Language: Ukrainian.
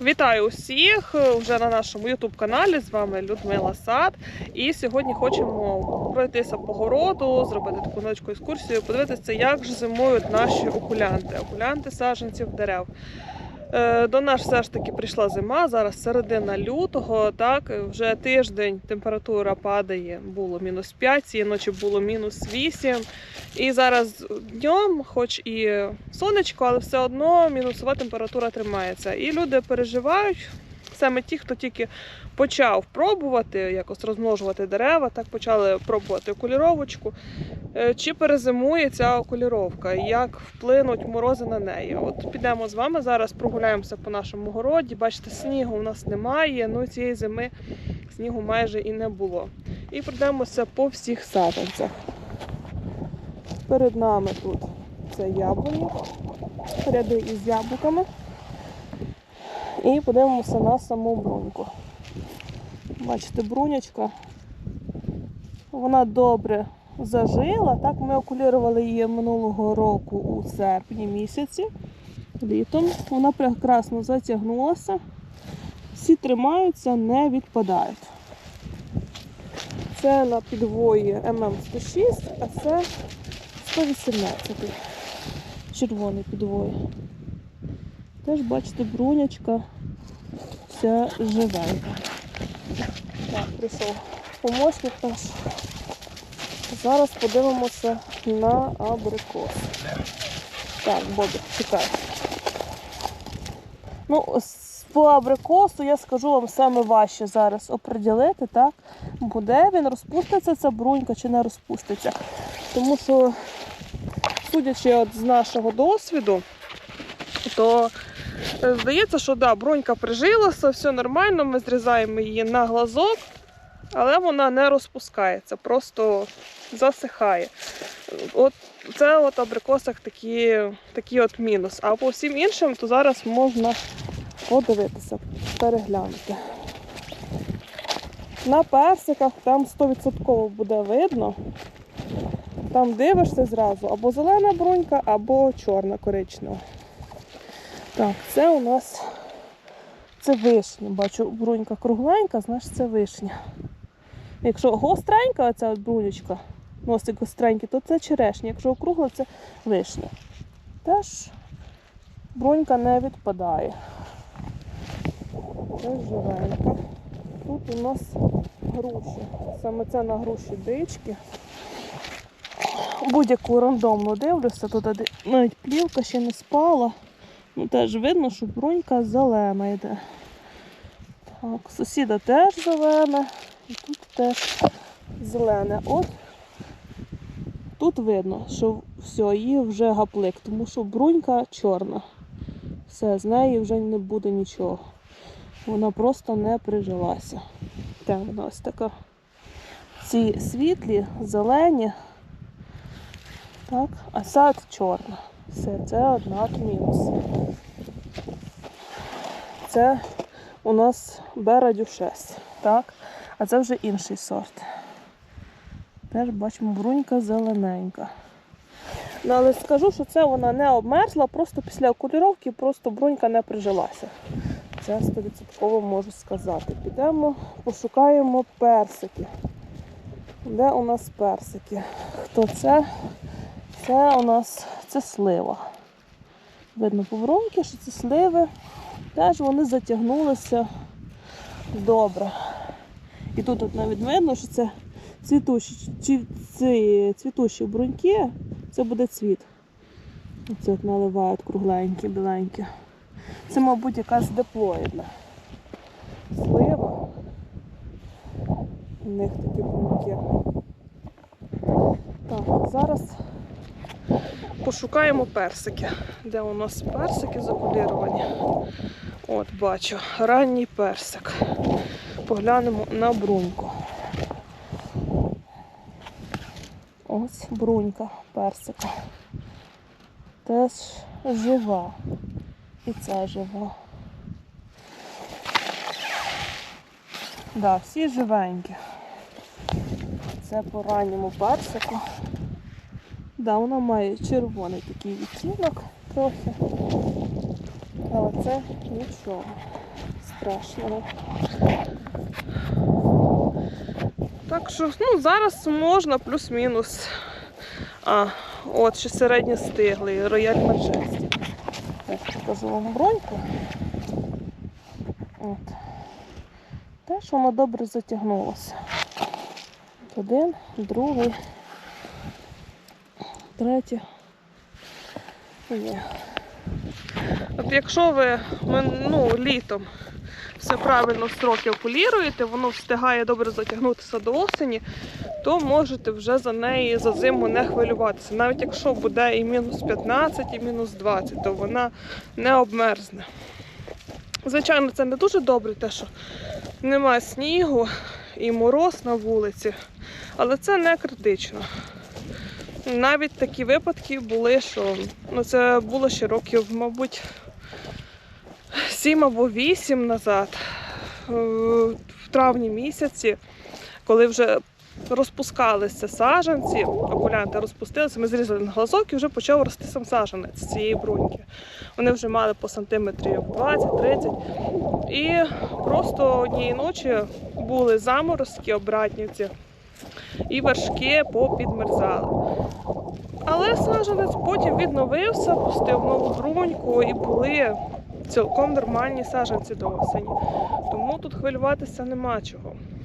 Вітаю усіх вже на нашому ютуб-каналі. З вами Людмила Сад. І сьогодні хочемо пройтися по городу, зробити таку ночку екскурсію, подивитися, як ж зимують наші окулянти, окулянти саджанців дерев. Е, До нас все ж таки прийшла зима. Зараз середина лютого. Так вже тиждень температура падає. Було мінус 5, цієї ночі було мінус 8. І зараз днем, хоч і сонечко, але все одно мінусова температура тримається. І люди переживають. Саме ті, хто тільки почав пробувати якось розмножувати дерева, так почали пробувати окуліровочку. Е, Чи перезимує ця окуліровка, як вплинуть морози на неї? От підемо з вами зараз, прогуляємося по нашому городі. Бачите, снігу у нас немає. Ну цієї зими снігу майже і не було. І пройдемося по всіх саджанцях. Перед нами тут це яблуні, ряди із яблуками. І подивимося на саму бруньку. Бачите, брунячка. Вона добре зажила. Так, ми окулірували її минулого року у серпні місяці. Літом. Вона прекрасно затягнулася. Всі тримаються, не відпадають. Це на підвої ММ106, а це 118 червоний підвой. Теж бачите, брунячка вся живенька. Так, прийшов помощник наш. Зараз подивимося на абрикос. Так, Бобі, чекай. Ну, по абрикосу я скажу вам саме важче зараз оприділити, так? Буде він розпуститься ця брунька чи не розпуститься. Тому що, судячи от з нашого досвіду, то здається, що да, бронька прижилася, все нормально, ми зрізаємо її на глазок, але вона не розпускається, просто засихає. От це от абрикосах такі, такий от мінус. А по всім іншим, то зараз можна подивитися, переглянути. На персиках там 100% буде видно. Там дивишся зразу або зелена брунька, або чорна коричнева. Так, це у нас це вишня. Бачу, брунька кругленька, значить це вишня. Якщо гостренька, оця брунечка, носик гостренький, то це черешня. Якщо округла, це вишня. Теж брунька не відпадає. Теж живенька. Тут у нас груші. Саме це на груші дички. Будь-яку рандомно дивлюся, тут навіть плівка ще не спала. Ну, теж видно, що брунька зелена йде. Так, сусіда теж зелена, і тут теж зелене. От тут видно, що все, її вже гаплик, тому що брунька чорна. Все, з неї вже не буде нічого. Вона просто не прижилася. Та вона ось така. Ці світлі, зелені. Так, а сад чорна. Все, це одна мінус. Це у нас Бера Дюшес, так? А це вже інший сорт. Теж бачимо, брунька зелененька. Ну, але скажу, що це вона не обмерзла, просто після окуліровки просто брунька не прижилася. Це 100% можу сказати. Підемо, пошукаємо персики. Де у нас персики? Хто це? Це у нас це слива. Видно по що це сливи. Теж вони затягнулися добре. І тут от навіть видно, що це цвітущі, ці цвітущі бруньки, це буде цвіт. Оце от наливають кругленькі, біленькі. Це, мабуть, якась диплоїдна. Слива. У них такі бруньки. Так, зараз пошукаємо персики. Де у нас персики закуліровані? От, бачу, ранній персик. Поглянемо на бруньку. Ось брунька персика. Теж жива. І ця жива. Да, всі живенькі. Це по ранньому персику. Да, вона має червоний такий відтінок трохи. Але це нічого. страшного. Так що, ну, зараз можна плюс-мінус. А, от ще середньо стиглий, рояль Маджесті. Так, покажу вам броньку. От. Теж воно добре затягнулося. Один, другий, третій. Є. От якщо ви ну, літом все правильно строки окуліруєте, воно встигає добре затягнутися до осені, то можете вже за неї за зиму не хвилюватися. Навіть якщо буде і мінус 15, і мінус 20, то вона не обмерзне. Звичайно, це не дуже добре, те, що немає снігу і мороз на вулиці, але це не критично. Навіть такі випадки були, що ну, це було ще років, мабуть, 7 або 8 назад, е, в травні місяці, коли вже розпускалися саджанці, окулянти розпустилися, ми зрізали на глазок і вже почав рости сам саджанець з цієї бруньки. Вони вже мали по сантиметрів 20-30. І просто однієї ночі були заморозки обратниці, і вершки попідмерзали. Але саджанець потім відновився, пустив нову бруньку і були цілком нормальні саджанці до осені. Тому тут хвилюватися нема чого.